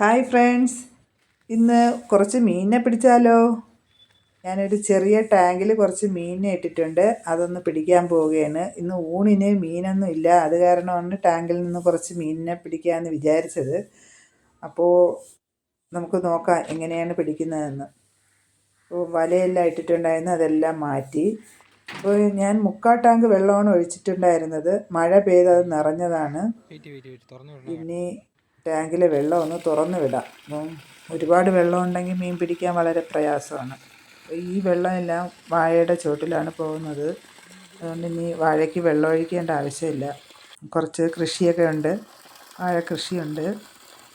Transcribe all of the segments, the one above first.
Hi friends. ഇന്ന് കുറച്ച് മീനിനെ പിടിച്ചാലോ? ഞാനൊരു ചെറിയ ടാങ്കിൽ കുറച്ച് മീനിനെ ഇട്ടിട്ടുണ്ട്. അതൊന്ന് പിടിക്കാൻ പോവുകയാണ്. ഇന്ന് ഊണിന് മീനൊന്നും ഇല്ല. അത് കാരണമാണ് ടാങ്കിൽ നിന്ന് കുറച്ച് മീനിനെ പിടിക്കാമെന്ന് വിചാരിച്ചത്. അപ്പോൾ നമുക്ക് നോക്കാം എങ്ങനെയാണ് പിടിക്കുന്നതെന്ന്. അപ്പോൾ വലയെല്ലാം ഇട്ടിട്ടുണ്ടായിരുന്നു. അതെല്ലാം മാറ്റി. അപ്പോൾ ഞാൻ മുക്കാ ടാങ്ക് വെള്ളമാണ് ഒഴിച്ചിട്ടുണ്ടായിരുന്നത്. മഴ പെയ്ത് അത് നിറഞ്ഞതാണ്. ഇനി ടാങ്കിലെ വെള്ളം ഒന്ന് തുറന്ന് വിടാം. ഒരുപാട് വെള്ളം ഉണ്ടെങ്കിൽ മീൻ പിടിക്കാൻ വളരെ പ്രയാസമാണ്. ഈ വെള്ളമെല്ലാം വാഴയുടെ ചുവട്ടിലാണ് പോകുന്നത്. അതുകൊണ്ട് ഇനി വാഴയ്ക്ക് വെള്ളം ഒഴിക്കേണ്ട ആവശ്യമില്ല. കുറച്ച് കൃഷിയൊക്കെ ഉണ്ട്. വാഴ കൃഷിയുണ്ട്.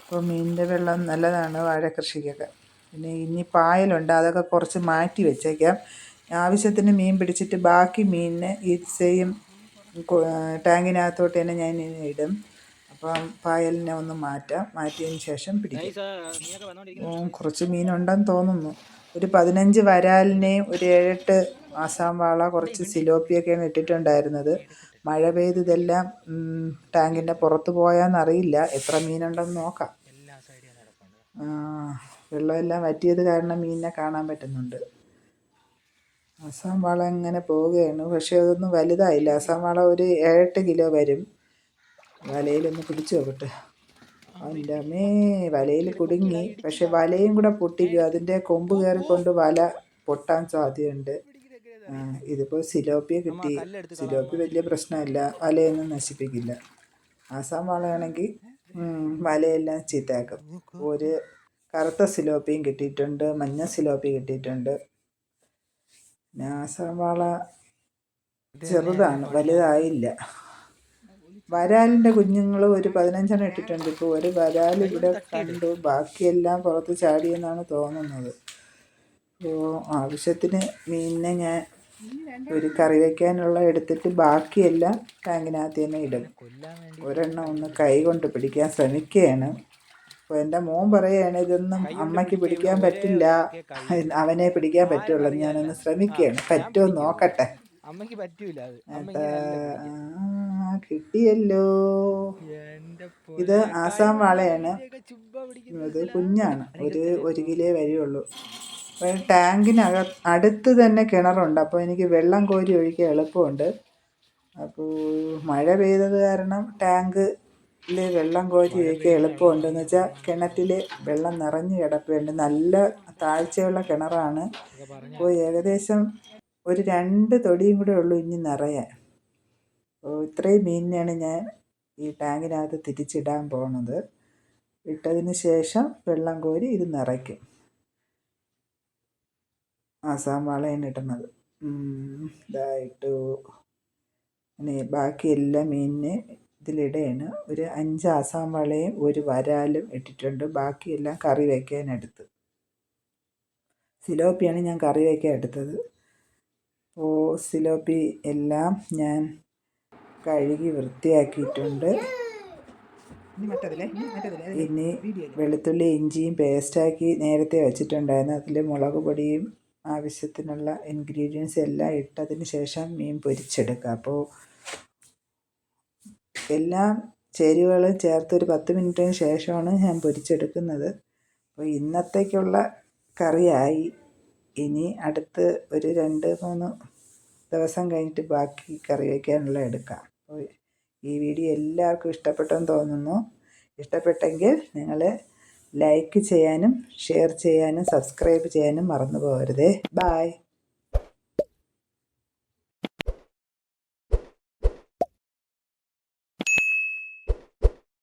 അപ്പോൾ മീനിന്റെ വെള്ളം നല്ലതാണ് വാഴ കൃഷിക്കൊക്കെ. പിന്നെ ഇനി പായലുണ്ട്. അതൊക്കെ കുറച്ച് മാറ്റി വെച്ചേക്കാം. ആവശ്യത്തിന് മീൻ പിടിച്ചിട്ട് ബാക്കി മീനിനെ ഈ സെയിം ടാങ്കിനകത്തോട്ട് തന്നെ ഞാൻ ഇടും. അപ്പം പായലിനെ ഒന്ന് മാറ്റാം. മാറ്റിയതിന് ശേഷം പിടിക്കാം. കുറച്ച് മീനുണ്ടെന്ന് തോന്നുന്നു. ഒരു പതിനഞ്ച് വരാലിനെയും ഒരു ഏഴെട്ട് ആസാം വാള കുറച്ച് സിലോപ്പിയൊക്കെയാണ് ഇട്ടിട്ടുണ്ടായിരുന്നത്. മഴ പെയ്ത് ഇതെല്ലാം ടാങ്കിന്റെ പുറത്ത് പോയാന്നറിയില്ല. എത്ര മീനുണ്ടെന്ന് നോക്കാം. വെള്ളമെല്ലാം വറ്റിയത് കാരണം മീനിനെ കാണാൻ പറ്റുന്നുണ്ട്. ആസാം വാള ഇങ്ങനെ പോവുകയാണ്? പക്ഷേ അതൊന്നും വലുതായില്ല. ആസാം വാള ഒരു ഏഴെട്ട് കിലോ വരും. വലയിലൊന്ന് പിടിച്ചു നോക്കട്ടെ. എന്റെ അമ്മേ വലയിൽ കുടുങ്ങി. പക്ഷെ വലയും കൂടെ പൊട്ടിക്കും അതിന്റെ കൊമ്പ് കയറിക്കൊണ്ട് വല പൊട്ടാൻ സാധ്യതയുണ്ട്. ഇതിപ്പോൾ സിലോപ്പിയെ കിട്ടി. സിലോപ്പി വലിയ പ്രശ്നമില്ല. വലയൊന്നും നശിപ്പിക്കില്ല. ആസാം വളയാണെങ്കിൽ വലയെല്ലാം ചീത്തയാക്കും. ഒരു കറുത്ത സിലോപ്പിയും കിട്ടിയിട്ടുണ്ട്. മഞ്ഞ സിലോപ്പി കിട്ടിയിട്ടുണ്ട്. പിന്നെ ആസാം വാള ചെറുതാണ് വലുതായില്ല. വരാലിന്റെ കുഞ്ഞുങ്ങൾ ഒരു പതിനഞ്ചെണ്ണം ഇട്ടിട്ടുണ്ട്. ഇപ്പോൾ ഒരു വരാൽ ഇവിടെ കണ്ടു. ബാക്കിയെല്ലാം പുറത്ത് ചാടിയെന്നാണ് തോന്നുന്നത്. അപ്പോൾ ആവശ്യത്തിന് മീനിനെ ഞാൻ ഒരു കറി വയ്ക്കാനുള്ള എടുത്തിട്ട് ബാക്കിയെല്ലാം ടാങ്കിനകത്ത് തന്നെ ഇടും. ഒരെണ്ണം ഒന്ന് കൈ കൊണ്ട് പിടിക്കാൻ ശ്രമിക്കുകയാണ്. അപ്പോൾ എന്റെ മോൻ പറയുകയാണ് ഇതൊന്നും അമ്മയ്ക്ക് പിടിക്കാൻ പറ്റില്ല. അവനെ പിടിക്കാൻ പറ്റുള്ളൂ ഞാനൊന്ന് ശ്രമിക്കുകയാണ്. പറ്റുമോ നോക്കട്ടെ. അമ്മയ്ക്ക് പറ്റൂല കിട്ടിയല്ലോ. ഇത് ആസാം വാളയാണ്. ഇത് കുഞ്ഞാണ്. ഒരു ഒരു കിലോ വരികയുള്ളൂ ടാങ്കിനക അടുത്ത് തന്നെ കിണറുണ്ട്. അപ്പോൾ എനിക്ക് വെള്ളം കോരി ഒഴിക്കാൻ എളുപ്പമുണ്ട്. അപ്പോൾ മഴ പെയ്തത് കാരണം ടാങ്കിൽ വെള്ളം കോരി ഒഴിക്കാൻ എളുപ്പമുണ്ട് എന്ന് വെച്ചാൽ കിണറ്റിൽ വെള്ളം നിറഞ്ഞ് കിടപ്പുണ്ട്. നല്ല താഴ്ചയുള്ള കിണറാണ്. അപ്പോൾ ഏകദേശം ഒരു രണ്ട് തൊടിയും കൂടെ ഉള്ളൂ ഇനി നിറയാൻ. ഇത്രയും മീനിനെയാണ് ഞാൻ ഈ ടാങ്കിനകത്ത് തിരിച്ചിടാൻ പോണത്. ഇട്ടതിന് ശേഷം വെള്ളം കോരി ഇത് നിറയ്ക്കും. ആസാം വാളയാണ് ഇടുന്നത്. ഇതായിട്ടു ബാക്കി എല്ലാ മീനിനെ ഇതിലിടയാണ്. ഒരു അഞ്ച് ആസാം വളയും ഒരു വരാലും ഇട്ടിട്ടുണ്ട്. ബാക്കിയെല്ലാം കറി വയ്ക്കാൻ എടുത്ത്. സിലോപ്പിയാണ് ഞാൻ കറി വയ്ക്കാൻ എടുത്തത്. അപ്പോൾ സിലോപ്പി എല്ലാം ഞാൻ കഴുകി വൃത്തിയാക്കിയിട്ടുണ്ട്. ഇനി വെളുത്തുള്ളി ഇഞ്ചിയും പേസ്റ്റാക്കി നേരത്തെ വെച്ചിട്ടുണ്ടായിരുന്നു. അതിൽ മുളക് പൊടിയും ആവശ്യത്തിനുള്ള ഇൻഗ്രീഡിയൻസ് എല്ലാം ഇട്ടതിന് ശേഷം മീൻ പൊരിച്ചെടുക്കുക. അപ്പോൾ എല്ലാം ചേരുവകളും ചേർത്ത് ഒരു പത്ത് മിനിറ്റിന് ശേഷമാണ് ഞാൻ പൊരിച്ചെടുക്കുന്നത്. അപ്പോൾ ഇന്നത്തേക്കുള്ള കറിയായി. ഇനി അടുത്ത് ഒരു രണ്ട് മൂന്ന് ദിവസം കഴിഞ്ഞിട്ട് ബാക്കി കറി വയ്ക്കാനുള്ള എടുക്കാം. ഈ വീഡിയോ എല്ലാവർക്കും ഇഷ്ടപ്പെട്ടെന്ന് തോന്നുന്നു. ഇഷ്ടപ്പെട്ടെങ്കിൽ നിങ്ങൾ ലൈക്ക് ചെയ്യാനും ഷെയർ ചെയ്യാനും സബ്സ്ക്രൈബ് ചെയ്യാനും മറന്നു പോകരുതേ. ബായ്